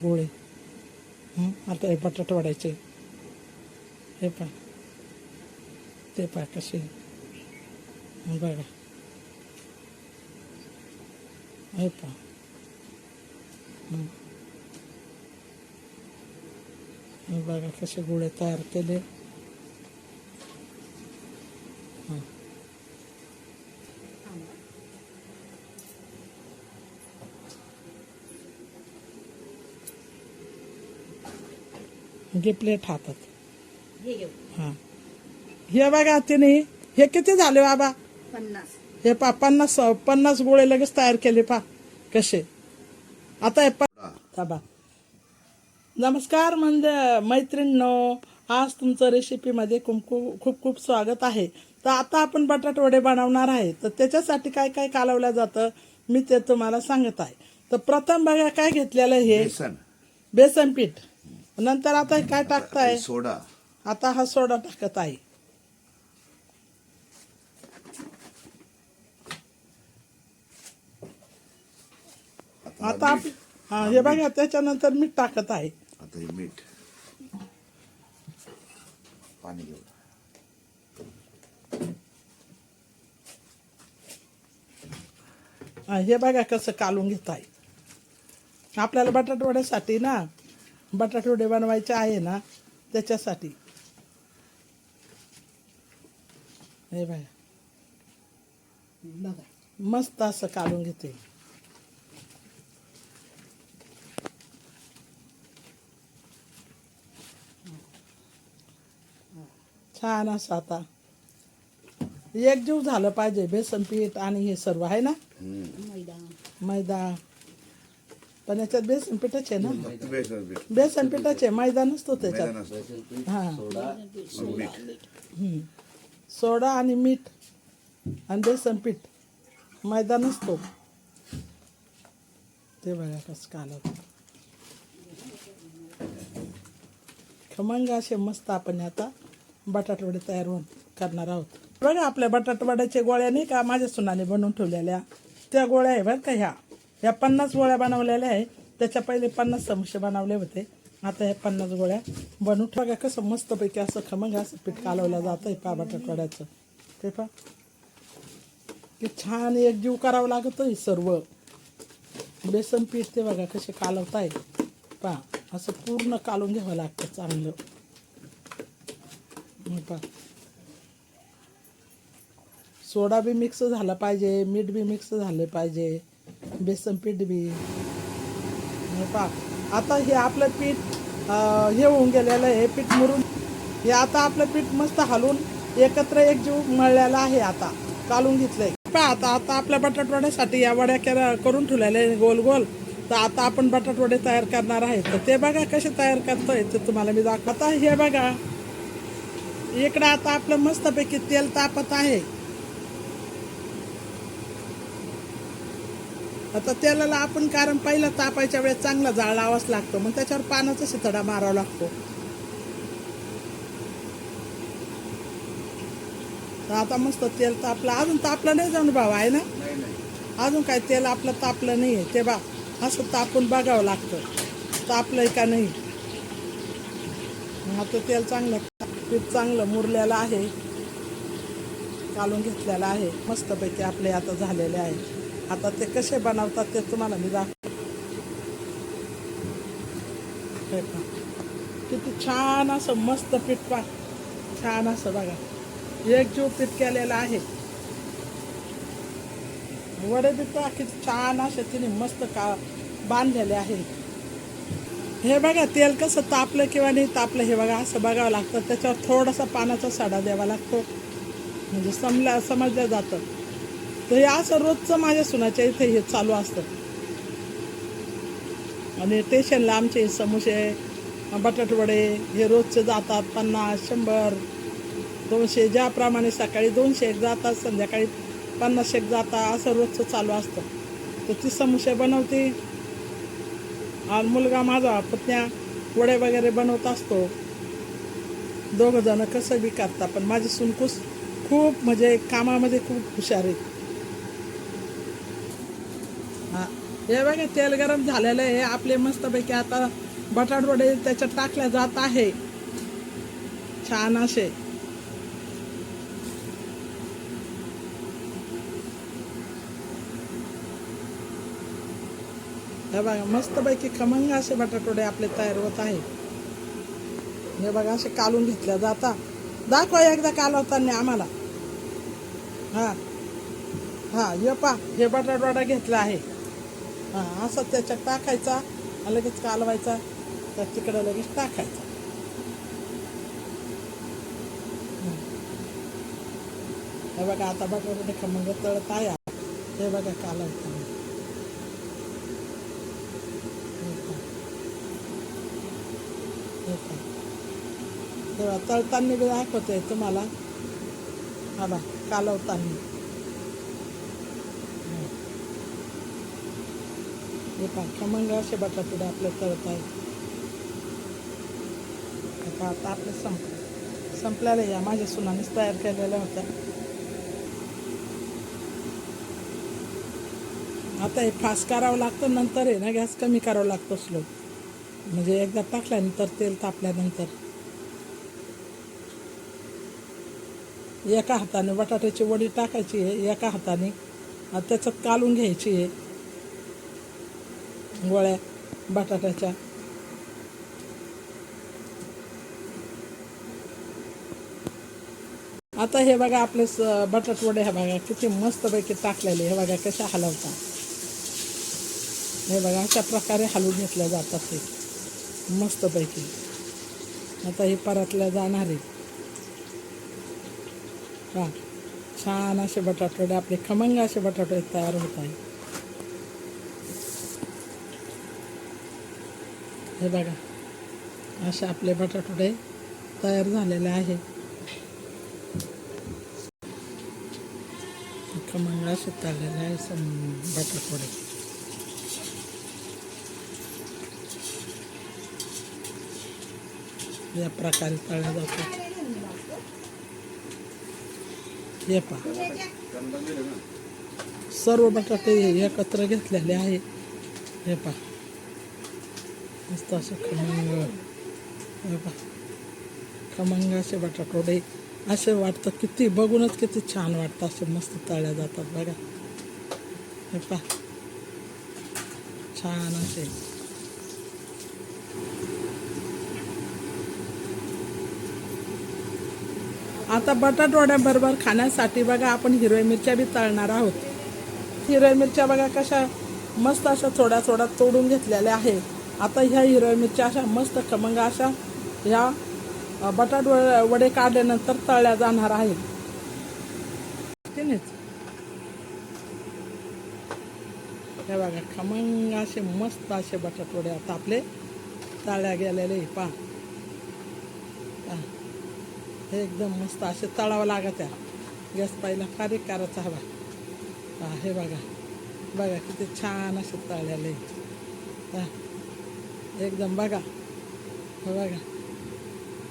गोळे. आता हे बटाटे वाढायचे हे पाय ते पाय कसे. बघा. हे पा बघा कसे गोळे तयार केले. हां. घे प्लेट हातात. हे घेऊ हा. हे बघा तिने हे किती झाले बाबा? पन्नास. हे पा पन्नास पन्नास गोळे लगेच तयार केले पा कसे? आता हे बा नमस्कार म्हणजे मैत्रिणींनो आज तुमचं रेसिपीमध्ये खूप खूप खूप खूप स्वागत आहे. तर आता आपण बटाट वडे बनवणार आहे. तर त्याच्यासाठी काय काय कालवलं जातं मी ते तुम्हाला सांगत आहे. तर प्रथम बघा काय घेतलेलं हे? बेसन. बेसन पीठ. नंतर आता हे काय टाकताय? सोडा. आता हा सोडा टाकत आहे. आता आप- हा हे बघा त्याच्यानंतर मीठ टाकत आहे. आता हे मीठ. पाणी घेऊ हा, बघा कसं कालून घेत आहे आपल्याला बटाट वड्यासाठी ना बटाट वडे बनवायचे आहे ना त्याच्यासाठी. हे बघा. मस्त असं काढून घेते. छान असं आता. एकजीव झालं पाहिजे बेसन पीठ आणि हे सर्व आहे ना? मैदा मैदा पण याच्यात बेसन पीठच आहे ना? बेसन पीठ. बेसन पीठच मैदा नसतो त्याच्यात. हा. मग मीठ. हम्म. सोडा आणि मीठ आणि बेसन पीठ. मैदा नसतो. ते बघा कसं कालवतं खमंग असे मस्त आपण आता बटाटवडे तयार होऊन करणार आहोत. बघा आपल्या बटाटवड्याच्या गोळ्या नाही का? माझ्या सुनाने बनवून ठेवलेल्या. त्या गोळ्या आहे बरं का ह्या? ह्या पन्नास गोळ्या बनवलेल्या आहे त्याच्या पहिले पन्नास समोसे बनवले होते. आता ह्या पन्नास गोळ्या बनवून ठेवा. कसं मस्तपैकी असं खमंग असं पीठ कालवलं जातं आहे पा बटाटवड्याचं. ते पा ते छान एकजीव करावं लागतं आहे सर्व. बेसन पीठ ते बघा कसे कालवताय. पा असं पूर्ण कालून घ्यावं लागतं चांगलं. पहा. सोडा बी मिक्स झाला पाहिजे मीठ बी मिक्स झालं पाहिजे. बेसन पीठ बी हे आता हे आपलं पीठ हे होऊन गेलेलं आहे पीठ मुरून. हे आता आपलं पीठ मस्त हलवून एकत्र एक जीव मळलेला आहे आता. कालून घेतलंय. पहा आता आता आपल्या बटाटवड्यासाठी या वड्या केल्या करून ठेवलेल्या आहे गोल गोल. तर आता आपण बटाटवडे तयार करणार आहे. तर ते बघा कसे तयार करतोय ते तुम्हाला मी दाखवता. हे बघा. इकडं आता आपलं मस्तपैकी तेल तापत आहे. आता तेलाला आपण कारण पहिला तापायच्या वेळेस चांगला जाळ लावाच लागतो. मग त्याच्यावर पानाचा शितडा मारावा लागतो. आता मस्त तेल तापलं. अजून तापलं नाही जाऊन भाऊ आहे ना? अजून काय तेल आपलं तापलं नाही आहे. ते बा असं तापून बघावं लागतं. तापलंय का नाही? आता तेल चांगलं पीठ चांगलं मुरलेलं आहे. कालून घेतलेलं आहे. मस्तपैकी आपले आता झालेले आहे. आता ते कसे बनवतात ते तुम्हाला मी दाखव हे किती छान असं मस्त पीठ पा छान असं बघा. एक जीव पीठ केलेलं आहे. वडे बी किती छान असे तिने मस्त का बांधलेले आहे. हे बघा तेल कसं तापलं किंवा नाही तापलं हे बघा असं बघावं लागतं. त्याच्यावर थोडासा पाण्याचा सडा द्यावा लागतो. म्हणजे समला समजलं जातं. तर हे असं रोजचं माझ्या सुनाच्या इथे हे चालू असतं. आणि स्टेशनला आमचे समोसे बटाटवडे हे रोजचे जातात पन्नास शंभर दोनशे ज्याप्रमाणे सकाळी दोनशे एक जातात संध्याकाळी पन्नास एक जातात असं रोजचं चालू असतं. तर ती समोसे बनवते. आणि मुलगा माझा पत्न्या वडे वगैरे बनवत असतो. दोघं जण कसं बी करतात पण माझी सुनकूस खूप म्हणजे कामामध्ये खूप हुशार आहे. हे बघा तेल गरम झालेलं आहे. आपले मस्तपैकी आता बटाटवडे त्याच्यात टाकल्या जात आहे. छान असे. हे बघा मस्तपैकी खमंग असे बटाटवडे आपले तयार होत आहे. हे बघा असे कालून घेतल्या जाता. दाखवा एकदा कालवताना आम्हाला. हा. हा ये पा हे बटाटवडा घेतला आहे. हां असं त्याच्यात टाकायचा लगेच कालवायचा. तर तिकडं लगेच टाकायचा. हे बघा आता बटाटे खमंग तळत आहे हे बघा कालवताना तेव्हा तळताना बी दाखवते तुम्हाला. हा बा कालवताना. हे पहा खमंग असे बटाटे आपले करत आहे. आता आता आपलं संप संपल्याला या माझ्या सुनानेच तयार केलेल्या होत्या. आता हे फास्ट करावं लागतं नंतर आहे ना गॅस कमी करावं लागतो स्लो म्हणजे एकदा टाकल्यानंतर तेल तापल्यानंतर. एका हाताने बटाट्याची वडी टाकायची आहे एका हाताने त्याच्यात कालून घ्यायची आहे. गोळ्या बटाट्याच्या. आता हे बघा आपले स- हे बघा किती मस्तपैकी टाकलेले हे बघा कशा हलवतात. हे बघा अशा प्रकारे हलवून घेतल्या जातात ते. मस्तपैकी. आता हे परतल्या जाणार आहे. छान असे बटाटवडे आपले खमंग असे बटाटे तयार होत आहे हे बघा. असे आपले बटाटोडे तयार झालेले आहे. मंगळा असे तळलेले आहे सम बटाटोडे. या प्रकारे तळल्या जातात हे पहा. सर्व बटाटे एकत्र घेतलेले आहे. हे पहा. मस्त असं खमंग हे पहा खमंग असे बटाटवडे असे वाटतं किती बघूनच किती छान वाटतं असे मस्त तळ्या जातात बघा हे पा छान असे आता बटाटवड्याबरोबर खाण्यासाठी बघा आपण हिरव्या मिरच्या बी तळणार आहोत. हिरव्या मिरच्या बघा कशा मस्त अशा थोड्या थोड्या तोडून घेतलेल्या आहेत. आता ह्या हिरव्या मिरच्या अशा मस्त खमंग अशा ह्या बटाट वडे काढल्यानंतर तळल्या जाणार आहेत. की हे बघा खमंग असे मस्त असे बटाट वडे आता आपले तळल्या गेलेले पा पहा. हे एकदम मस्त असे तळावं लागत आहे गॅस पहिला बारीक करायचा हवा हे बघा. बघा किती छान असे तळलेले हा एकदम बघा. हो बघा.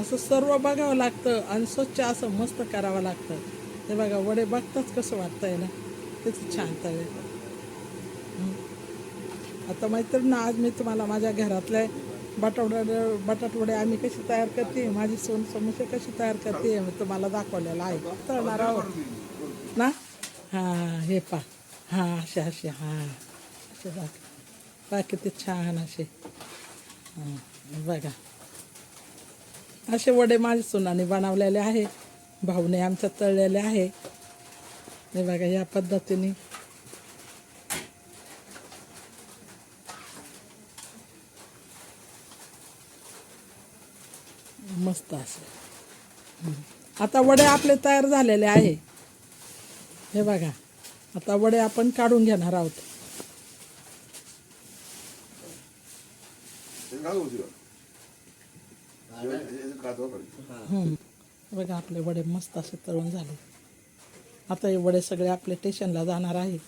असं सर्व बघावं लागतं आणि स्वच्छ असं मस्त करावं लागतं. हे बघा वडे बघताच कसं वाटतंय ना? तेच छान तळे आता आता ना आज मी तुम्हाला माझ्या घरातले बटाटवडे बटाटवडे आम्ही कशी तयार करते माझी सोन समोसे कशी तयार करते मी तुम्हाला दाखवलेलं आहे. तळणार आहोत. ना? हां हे पा. हां असे असे. हां. असे बाकी पा छान असे. बघा. असे वडे माझ्या सुनाने बनवलेले आहे भाऊने आमच्या तळलेले आहे. हे बघा या पद्धतीने. मस्त असे. आता वडे आपले तयार झालेले आहे. हे बघा आता वडे आपण काढून घेणार आहोत हे घालू उशिरा. हे- हे काढतो बरं. हं. हे बघा आपले वडे मस्त असे तळून झाले. आता हे वडे सगळे आपले स्टेशनला जाणार आहे.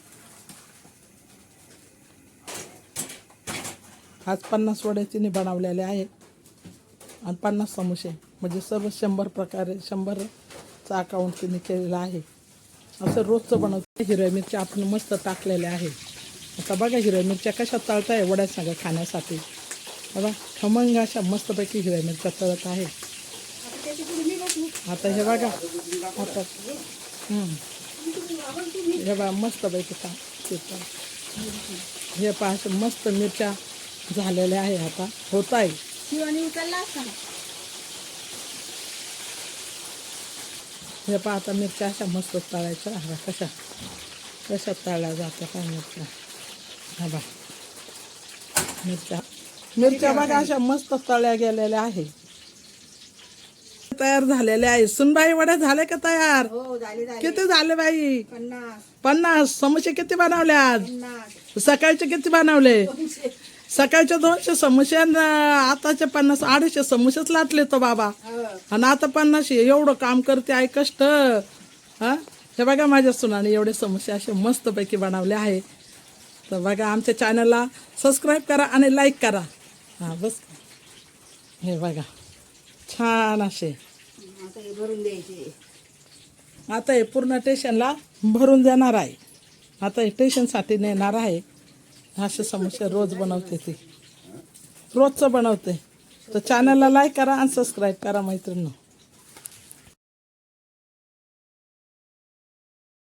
आज पन्नास वडे तिने बनवलेले आहे आणि पन्नास समोसे. म्हणजे सर्व शंभर प्रकारे शंभरचा अकाउंट तिने केलेला आहे. असं रोजचं बनवते. हिरव्या मिरच्या आपण मस्त टाकलेल्या आहे आता बघा हिरव्या मिरच्या कशा तळताय वड्या सगळं खाण्यासाठी. बघा खमंग अशा मस्तपैकी हिरव्या मिरच्या तळत आहे. आता हे बघा आता हं. बघा मस्तपैकी का ते. हे पहा मस्त मिरच्या झालेल्या आहे आता. होत आहे हे पहा आता मिरच्या अशा मस्त तळायच्या. हा बघा कशा कशा तळल्या काय मिरच्या. हा बा मिरच्या मिरच्या बघा अशा मस्त तळल्या गेलेल्या आहे तयार झालेल्या आहे सुनबाई वड्या झाले का तयार? हो किती झाले बाई? पन्नास. समोसे किती बनवल्यात पन्नास. सकाळचे किती बनवले? दोनशे. सकाळचे दोनशे समोसे आताचे पन्नास अडीचशे समोसेच लाटले तो बाबा. हो. आणि आता पन्नास. एवढं काम करते आहे कष्ट. हा? हे बघा माझ्या सुनाने एवढे समोसे असे मस्तपैकी बनवले आहे. तर बघा आमच्या चॅनलला सबस्क्राईब करा आणि लाईक करा. हां बस हे बघा छान असे. आता हे भरून द्यायचे. आता हे पूर्ण स्टेशनला भरून देणार आहे. आता हे स्टेशनसाठी नेणार आहे. असे समोसे रोज बनवते ती. रोजचं बनवते. तर चॅनलला लाईक करा आणि सबस्क्राईब करा मैत्रिणी